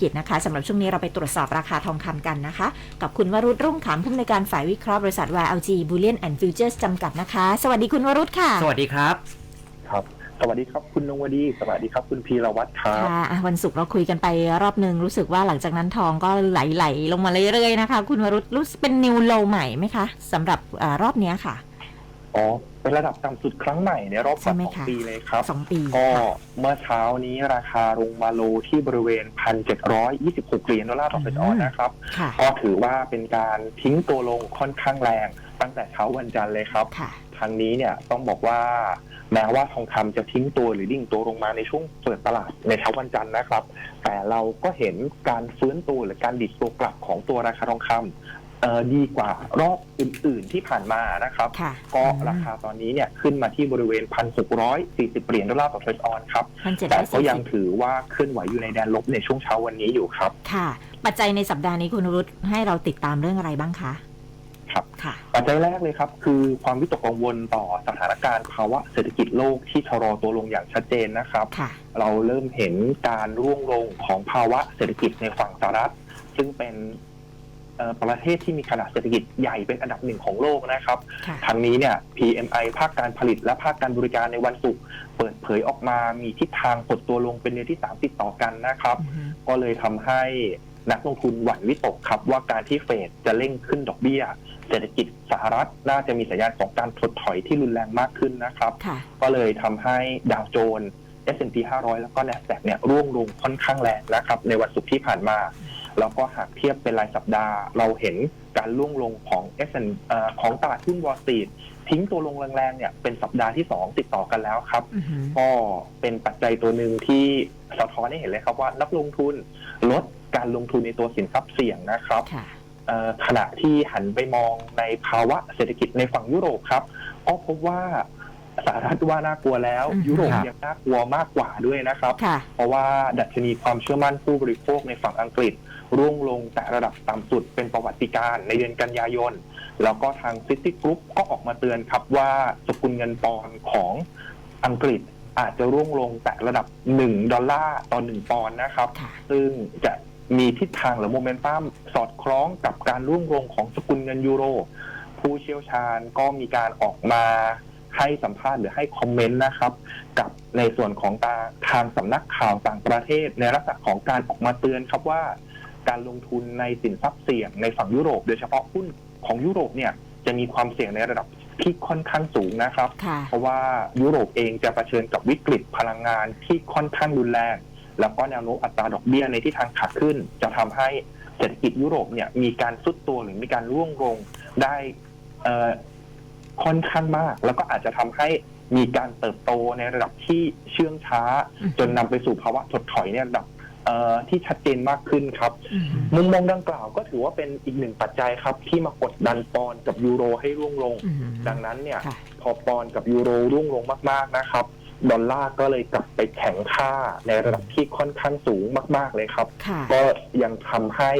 กิจนะคะสำหรับช่วงนี้เราไปตรวจสอบราคาทองคำกันนะคะ กับคุณวรุษรุ่งขำผู้อำนวยการฝ่ายวิเคราะห์บริษัท YLG Bullion and Futures จำกัดนะคะ สวัสดีคุณวรุษค่ะ สวัสดีครับ ครับสวัสดีครับคุณนงวดี สวัสดีครับคุณพีรวัตรครับค่ะอะวันศุกร์เราคุยกันไปรอบหนึ่งรู้สึกว่าหลังจากนั้นทองก็ไหลๆลงมาเรื่อยๆนะคะ คุณวรุษรู้สึกเป็นนิวโลใหม่ไหมคะสำหรับอารอบเนี้ยค่ะอ๋อ เป็นระดับต่ำสุดครั้งใหม่ในรอบกใช่ว่าไหมสองคะปีเลยครับสองปี ก็ค่ะเมื่อเช้านี้ราคาลงมาโลที่บริเวณ 1,726 เหรียญดอลลาร์ต่อเฟดออนนะครับค่ะก็ถือว่าเป็นการทิ้งตัวลงค่อนข้างแรง ตั้งแต่เช้าวันจันทร์เลยครับค่ะทางนี้เนี่ยต้องบอกว่าแม้ว่าทองคำจะทิ้งตัวหรือดิ่งตัวลงมาในช่วงเปิดตลาดในเช้าวันจันทร์นะครับ แต่เราก็เห็นการฟื้นตัวหรือการดิดตัวกลับของตัวราคาทองคำเอ่อ ดีกว่ารอบอื่น ๆที่ผ่านมานะครับ ค่ะก็ราคาตอนนี้เนี่ยขึ้นมาที่บริเวณ 1,640 เหรียญดอลลาร์ต่อทรดออนครับ พันเจ็ดแต่ร้อยก็สี่ยังสิบถือว่าเคลื่อนไหวอยู่ในแดนลบในช่วงเช้าวันนี้อยู่ครับ ค่ะ ปัจจัยในสัปดาห์นี้คุณวรุษให้เราติดตามเรื่องอะไรบ้างคะครับ ค่ะ ปัจจัยแรกเลยครับ คือความวิตกกังวลต่อสถานการณ์ภาวะเศรษฐกิจโลกที่ชะลอตัวลงอย่างชัดเจนนะครับ ค่ะ เราเริ่มเห็นการร่วงลงของภาวะเศรษฐกิจในฝั่งสหรัฐ ซึ่งเป็นเอ่อ ประเทศที่มีขนาดเศรษฐกิจใหญ่เป็นอันดับหนึ่งของโลกนะครับค่ะทางนี้เนี่ย PMI ภาคการผลิตและภาคการบริการในวันศุกร์เปิดเผยออกมามีทิศทางกดตัวลงเป็นเดือนที่ 3 ติดต่อกันนะครับอือฮึก็เลยทำให้นักลงทุนหวั่นวิตกครับ ว่าการที่เฟดจะเร่งขึ้นดอกเบี้ย เศรษฐกิจสหรัฐน่าจะมีสัญญาณของการถดถอยที่รุนแรงมากขึ้นนะครับค่ะก็เลยทำให้ดาวโจนส์ S&P 500 แล้วก็ NASDAQ เนี่ยร่วงลงค่อนข้างแรงนะครับ ในวันศุกร์ที่ผ่านมา แล้วก็หากเทียบเป็นรายสัปดาห์ เราเห็นการร่วงลงของ S เอ่อของตลาดหุ้นวอลสตรีททิ้งตัวลงแรงๆเนี่ยเป็นสัปดาห์ที่ 2 ติดต่อกันแล้วครับอือฮึก็เป็นปัจจัยตัวหนึ่งที่สะท้อนให้เห็นเลยครับว่านักลงทุนลดการลงทุนในตัวสินทรัพย์เสี่ยงนะครับค่ะเอ่อขณะที่หันไปมองในภาวะเศรษฐกิจในฝั่งยุโรปครับก็พบว่าสหรัฐว่าน่ากลัวแล้วอืมยุโรปครับยังน่ากลัวมากกว่าด้วยนะครับค่ะเพราะว่าดัชนีความเชื่อมั่นผู้บริโภคในฝั่งอังกฤษ ร่วงลงแต่ระดับต่ำสุดเป็นประวัติการณ์ในเดือนกันยายน แล้วก็ทางซิตี้กรุ๊ปก็ออกมาเตือนครับว่าสกุลเงินปอนด์ของอังกฤษอาจจะร่วงลงแต่ระดับ 1 ดอลลาร์ต่อ 1 ปอนด์นะครับค่ะซึ่งจะมีทิศทางหรือโมเมนตัมสอดคล้องกับการร่วงลงของสกุลเงินยูโร ผู้เชี่ยวชาญก็มีการออกมาให้สัมภาษณ์หรือให้คอมเมนต์นะครับ กับในส่วนของตาทางสำนักข่าวต่างประเทศ ในลักษณะของการออกมาเตือนครับว่า การลงทุนในสินทรัพย์เสี่ยงในฝั่งยุโรป โดยเฉพาะหุ้นของยุโรปเนี่ยจะมีความเสี่ยงในระดับที่ค่อนข้างสูงนะครับ ค่ะ เพราะว่ายุโรปเองจะเผชิญกับวิกฤตพลังงานที่ค่อนข้างรุนแรง แล้วก็แนวโน้มอัตราดอกเบี้ยในที่ทางขาขึ้น จะทำให้เศรษฐกิจยุโรปเนี่ยมีการซุดตัวหรือมีการร่วงลงได้เอ่อค่อนข้างมาก แล้วก็อาจจะทำให้มีการเติบโตในระดับที่เชื่องช้าอืมจนนำไปสู่ภาวะถดถอยเนี่ยระดับเอ่อ ที่ชัดเจนมากขึ้นครับอือฮึมุมมองดังกล่าวก็ถือว่าเป็นอีกหนึ่งปัจจัยครับ ที่มากดดันปอนด์กับยูโรให้ร่วงลงอือฮึดังนั้นเนี่ยค่ะพอปอนด์กับยูโรร่วงลงมากๆนะครับดอลลาร์ก็เลยกลับไปแข็งค่าในระดับที่ค่อนข้างสูงมาก ๆเลยครับค่ะก็ยังทำให้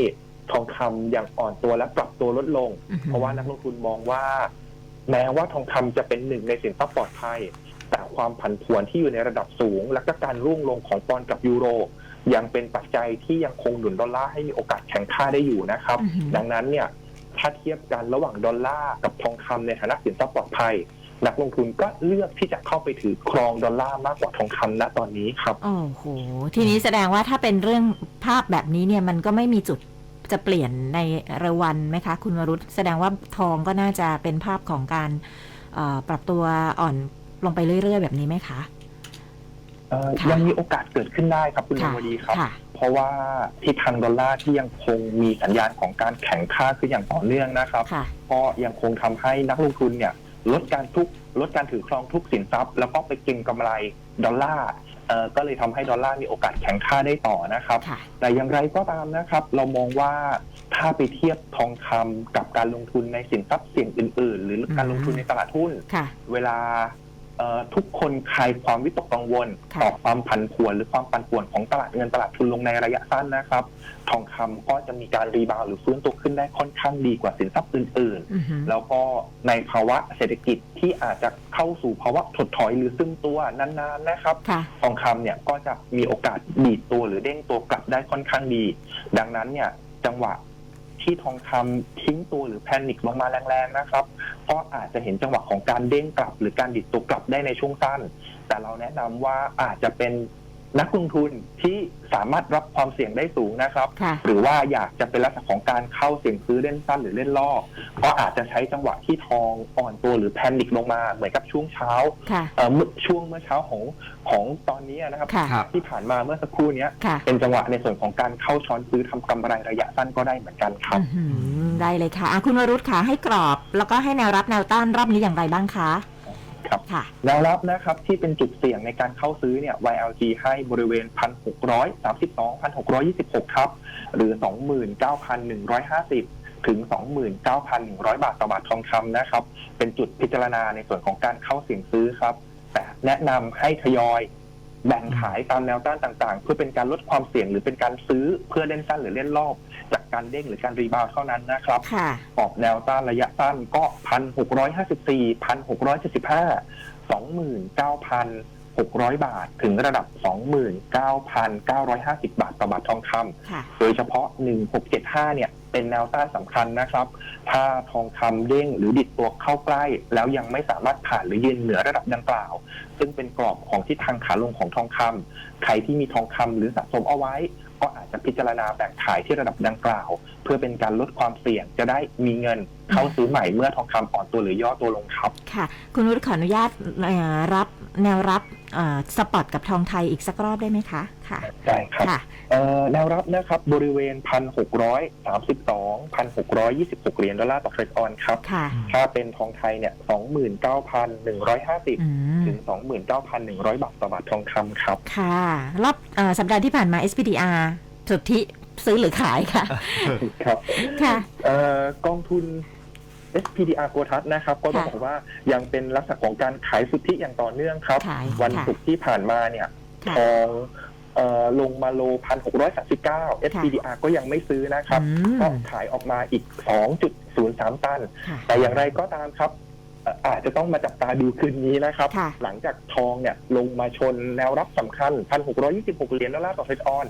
ทองคำยังอ่อนตัวและปรับตัวลดลงอือฮึเพราะว่านักลงทุนมองว่า แม้ว่าทองคำจะเป็นหนึ่งในสินทรัพย์ปลอดภัย แต่ความผันผวนที่อยู่ในระดับสูง และก็การร่วงลงของปอนด์กับยูโร ยังเป็นปัจจัยที่ยังคงหนุนดอลลาร์ให้มีโอกาสแข็งค่าได้อยู่นะครับอือฮึดังนั้นเนี่ยถ้าเทียบกันระหว่างดอลลาร์กับทองคำในฐานะสินทรัพย์ปลอดภัย นักลงทุนก็เลือกที่จะเข้าไปถือครองดอลลาร์มากกว่าทองคำณตอนนี้ครับโอ้โหทีนี้แสดงว่าถ้าเป็นเรื่องภาพแบบนี้เนี่ยมันก็ไม่มีจุดจะเปลี่ยนในเร็ววันไหมคะ คุณวรุษแสดงว่าทองก็น่าจะเป็นภาพของการเอ่อปรับตัวอ่อนลงไปเรื่อย ๆ แบบนี้ไหมคะ เอ่อค่ะ ยังมีโอกาสเกิดขึ้นได้ครับคุณนค่ะวดีครับ ค่ะ เพราะว่าทิศทางดอลลาร์ที่ยังคงมีสัญญาณของการแข็งค่าขึ้นอย่างต่อเนื่องนะครับ ค่ะ ก็ยังคงทำให้นักลงทุนเนี่ยลดการทุกลดการถือครองทุกสินทรัพย์ แล้วก็ไปเก็งกำไรดอลลาร์เอ่อก็เลยทำให้ดอลลาร์มีโอกาสแข็งค่าได้ต่อนะครับ ค่ะ แต่อย่างไรก็ตามนะครับ เรามองว่าถ้าไปเทียบทองคำกับการลงทุนในสินทรัพย์เสี่ยงอื่น ๆ หรือการลงทุนในตลาดหุ้น ค่ะ เวลา เอ่อทุกคนคลายความวิตกกังวลค่ะ ต่อความผันผวนหรือความปั่นป่วนของตลาดเงินตลาดทุนลงในระยะสั้นนะครับ ทองคำก็จะมีการรีบาวด์หรือฟื้นตัวขึ้นได้ค่อนข้างดีกว่าสินทรัพย์อื่น ๆ อือหือแล้วก็ในภาวะเศรษฐกิจที่อาจจะเข้าสู่ภาวะถดถอยหรือซึมตัวนานๆนะครับ ค่ะ ทองคำเนี่ยก็จะมีโอกาสดีดตัวหรือเด้งตัวกลับได้ค่อนข้างดี ดังนั้นเนี่ยจังหวะ ที่ทองคำทิ้งตัวหรือแพนิคลงมาแรงๆนะครับ ก็อาจจะเห็นจังหวะของการเด้งกลับ หรือการดิดตัวกลับได้ในช่วงสั้น แต่เราแนะนำว่าอาจจะเป็น นักลงทุนที่สามารถรับความเสี่ยงได้สูงนะครับ ค่ะ หรือว่าอยากจะเป็นลักษณะของการเข้าเสี่ยงซื้อเล่นสั้นหรือเล่นล่อก็อาจจะใช้จังหวะที่ทองอ่อนตัวหรือแพนิคลงมาเหมือนกับช่วงเช้าค่ะ เอ่อเมื่อช่วงเมื่อเช้าของของตอนนี้นะครับ ค่ะ ครับ ที่ผ่านมาเมื่อสักครู่เนี้ย ค่ะ เป็นจังหวะในส่วนของการเข้าช้อนซื้อทำกำไรระยะสั้นก็ได้เหมือนกันครับ อื้อหือได้เลยค่ะอะ คุณวรุษค่ะให้กรอบ แล้วก็ให้แนวรับแนวต้านรอบนี้อย่างไรบ้างคะ ครับค่ะ แนวรับนะครับที่เป็นจุดเสี่ยงในการเข้าซื้อเนี่ย YLG ให้บริเวณ 1,632 1,626 ครับ หรือ 29,150 ถึง 29,100 บาทต่อบาททองคำนะครับ เป็นจุดพิจารณาในส่วนของการเข้าเสี่ยงซื้อครับ แต่แนะนำให้ทยอย แบ่งขายตามแนวต้านต่างๆ เพื่อเป็นการลดความเสี่ยงหรือเป็นการซื้อเพื่อเล่นสั้นหรือเล่นรอบ จากการเด้งหรือการรีบาวด์เท่านั้นนะครับค่ะออกแนวต้านระยะสั้นก็พันหกร้อยห้าสิบสี่พันหกร้อยเจ็ดสิบห้าสองหมื่นเก้าพัน หกร้อยบาท ถึงระดับสองหมื่นเก้าพันเก้าร้อยห้าสิบาทต่อบาททองคำค่ะโดยเฉพาะ 1675 เนี่ย เป็นแนวต้านสำคัญนะครับ ถ้าทองคำเด้งหรือดิดตัวเข้าใกล้ แล้วยังไม่สามารถผ่านหรือยืนเหนือระดับดังกล่าว ซึ่งเป็นกรอบของทิศทางขาลงของทองคำใครที่มีทองคำหรือสะสมเอาไว้ก็อาจจะพิจารณาแบ่งขายที่ระดับดังกล่าว เพื่อเป็นการลดความเสี่ยงจะได้มีเงิน เข้าซื้อใหม่เมื่อทองคำอ่อนตัวหรือย่อตัวลงครับ ค่ะ คุณวรุษขออนุญาตเอ่อรับแนวรับเอ่อสปอตกับทองไทยอีกสักรอบได้ไหมคะ ค่ะได้ครับค่ะเอ่อแนวรับนะครับบริเวณ 1,632 1,626 เหรียญดอลลาร์ต่อเทรดออนครับค่ะถ้าเป็นทองไทยเนี่ย 29,150อืมถึง 29,100 บาทต่อบาททองคำครับ ค่ะ รอบเออสัปดาห์ที่ผ่านมา SPDR สุทธิซื้อหรือขายค่ะ ครับ ค่ะเอ่อกองทุน SPDR โกทัสนะครับก็ต้องค่ะบอกว่ายังเป็นลักษณะของการขายสุทธิอย่างต่อเนื่องครับ ขายวันค่ะศุกร์ที่ผ่านมาเนี่ยค่ะทองเอ่อลงมาโล1,639 SPDR ก็ยังไม่ซื้อนะครับอืม ก็ขายออกมาอีก2.03ตัน ค่ะ แต่อย่างไรก็ตามครับเอ่ออาจจะต้องมาจับตาดูคืนนี้นะครับ ค่ะ หลังจากทองเนี่ยลงมาชนแนวรับสำคัญ 1,626 เหรียญดอลลาร์ต่อเทรดออน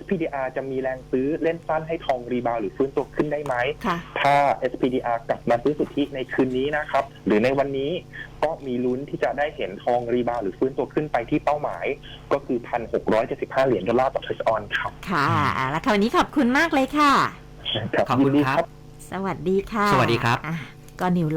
SPDR จะมีแรงซื้อเล่นสั้นให้ทองรีบาวด์หรือฟื้นตัวขึ้นได้ไหม ค่ะ ถ้า SPDR กลับมาซื้อสุทธิในคืนนี้นะครับ หรือในวันนี้ก็มีลุ้นที่จะได้เห็นทองรีบาวด์หรือฟื้นตัวขึ้นไปที่เป้าหมาย ก็คือ 1,675 เหรียญดอลลาร์ต่อเทรดออนครับค่ะแล้วค่ะวันนี้ขอบคุณมากเลยค่ะ ครับขอบคุณยินดี ครับ สวัสดีค่ะสวัสดีครับ อะก็นิว